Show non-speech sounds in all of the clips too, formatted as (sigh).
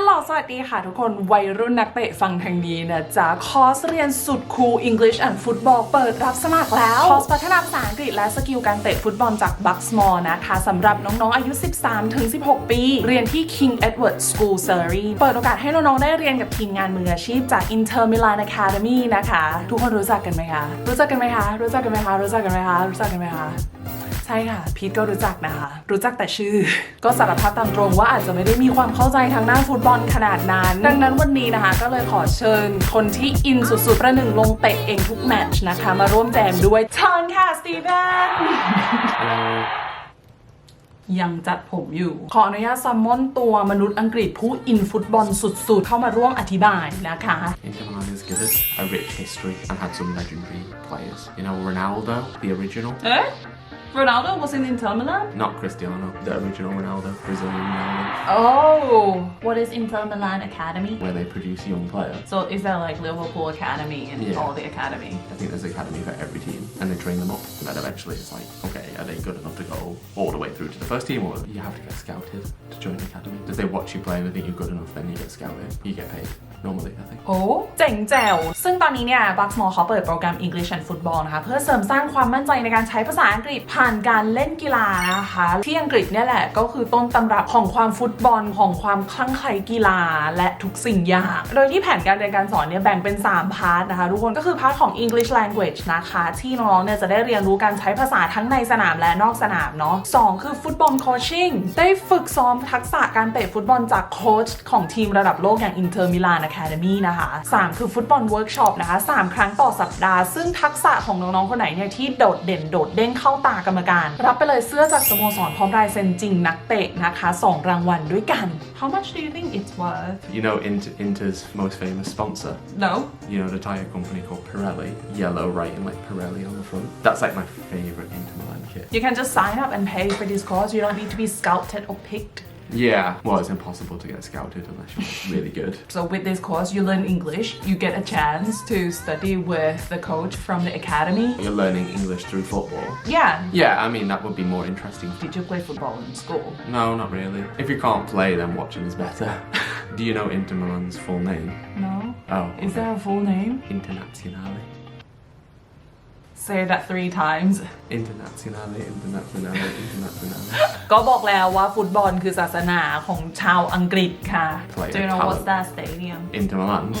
ลโหลสวัสดีค่ะทุกคนวัยรุ่นนักเตะฟังทางนี้นะจ๊ะ คอร์สเรียนสุดคูล English and Football เปิดรับสมัครแล้ว คอร์สพัฒนาภาษาอังกฤษและสกิลการเตะฟุตบอลจาก Bucksmore นะคะสำหรับน้องๆ อายุ 13-16 ปี เรียนที่ King Edward School Surrey เปิดโอกาสให้น้องๆ ได้เรียนกับทีมงานมืออาชีพจาก Inter Milan Academy นะคะ ทุกคนรู้จักกันไหมคะ รู้จักกันไหมคะ รู้จักกันไหมคะ รู้จักกันไหมคะ รู้จักกันไหมคะ ช่ค่ะพีทก็รู้จักนะคะ รู้จักแต่ชื่อ ก็สารภาพตามตรงว่าอาจจะไม่ได้มีความเข้าใจทางด้านฟุตบอลขนาดนั้น ดังนั้นวันนี้นะคะ ก็เลยขอเชิญคนที่อินสุดๆ ประหนึ่งลงเตะเองทุกแมตช์นะคะ มาร่วมแจมด้วยเชิญค่ะสตีเฟนยังจัดผมอยู่ ขออนุญาตซัมมอนตัวมนุษย์อังกฤษผู้อินฟุตบอลสุดๆ เข้ามาร่วมอธิบายนะคะ Inter Milan has given us a rich history and had some legendary players. You know, Ronaldo, the original. เอ๊ะ Ronaldo was in Inter Milan Not Cristiano, the original Ronaldo, Brazilian Ronaldo, Oh what is Inter Milan Academy where they produce young players. So is there like Liverpool Academy and Yeah. all the academy? I think there's an academy for every team, and they train them up. And then eventually it's like, okay, are they good enough to go all the way through to the first team, or you have to get scouted to join the academy? If they watch you play and they think you're good enough, then you get scouted. You get paid normally, I think. โอ้เจ๋งแจ๋ว ซึ่งตอนนี้เนี่ยบัคสมอลเขาเปิดโปรแกรม English and Football นะคะ เพื่อเสริมสร้างความมั่นใจในการใช้ภาษาอังกฤษผ่าน านการเล่นกีฬานะคะ ที่อังกฤษเนี่ยแหละก็คือต้นตำรับของความฟุตบอลของความคลั่งไคล้กีฬาและทุกสิ่งอย่าง โดยที่แผนการเรียนการสอนเนี่ยแบ่งเป็น 3 พาร์ทนะคะ ทุกคนก็คือพาร์ทของ English language นะคะ ที่น้องๆเนี่ยจะได้เรียนรู้การใช้ภาษาทั้งในสนามและนอกสนามเนาะสองคือฟุตบอลโคชชิ่งได้ฝึกซ้อมทักษะการเตะฟุตบอลจากโค้ชของทีมระดับโลกอย่าง Inter Milan Academy นะคะ 3 คือฟุตบอลเวิร์กช็อปนะคะ 3 ครั้งต่อสัปดาห์ ซึ่งทักษะของน้องๆคนไหนเนี่ยที่โดดเด่นโดดเด้งเข้าตากรรมการ รับไปเลยเสื้อจากสโมสรพร้อมลายเซ็นจริงนักเตะนะคะ 2 รางวัลด้วยกัน How much do you think it's worth You know, Inter, Inter's most famous sponsor. No You know, the tire company called Pirelli. Yellow writing like Pirelli on the front. That's like my favorite Inter Milan kit. You can just sign up and pay for this course you don't need to be scouted or picked Yeah. Well, it's impossible to get scouted unless you're (laughs) really good. So with this course, you learn English. You get a chance to study with the coach from the academy. You're learning English through football. Yeah. Yeah, I mean, that would be more interesting. Did you play football in school? No, not really. If you can't play, then watching is better. (laughs) Do you know Inter Milan's full name? No. Oh. Is there a full name? Internazionale. Say that three times. Internazionale, Internazionale, Internazionale. ก็บอกแล้วว่าฟุตบอลคือศาสนาของชาวอังกฤษค่ะ Play Do you know talent. what's that stadium? Inter Milan's?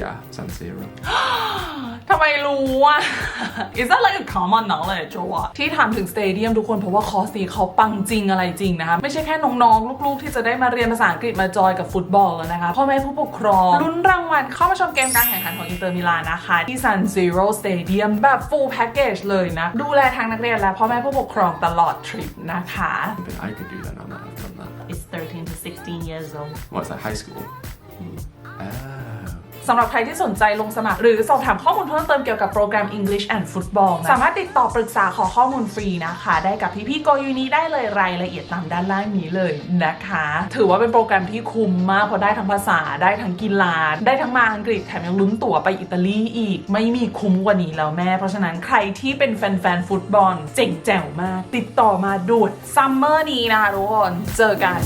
Yeah, San Siro. ทำไมรู้อะ Is that like a common knowledge or what ที่ถามถึงสเตเดียมทุกคนเพราะว่าคอร์สนี้เขาปังจริงอะไรจริงนะคะไม่ใช่แค่น้องๆ ลูกๆ ที่จะได้มาเรียนภาษาอังกฤษมาจอยกับฟุตบอลแล้วนะคะพ่อแม่ผู้ปกครองลุ้นรางวัลเข้ามาชมเกมการแข่งขันของอินเตอร์มิลานนะคะ ที่ San Siro Stadium แบบ full package เลยนะ ดูแลทางนักเรียนและพ่อแม่ผู้ปกครองตลอดทริปนะคะ But I could do that now that I've done that. It's 13 to 16 years old What's that, high school? Oh. สำหรับใครที่สนใจลงสมัคร หรือสอบถามข้อมูลเพิ่มเติมเกี่ยวกับโปรแกรม English and Football สามารถติดต่อปรึกษาขอข้อมูลฟรีนะคะ ได้กับพี่ๆโกยูนี้ได้เลยรายละเอียดตามด้านล่างนี้เลยนะคะ ถือว่าเป็นโปรแกรมที่คุ้มมากเพราะได้ทั้งภาษาได้ทั้งกีฬาได้ทั้งมาอังกฤษแถมยังลุ้นตั๋วไปอิตาลีอีก ไม่มีคุ้มกว่านี้แล้วแม่ เพราะฉะนั้นใครที่เป็นแฟนๆฟุตบอล เจ๋งแจ๋วมาก ติดต่อมาด่วนซัมเมอร์นี้นะคะทุกคนเจอกัน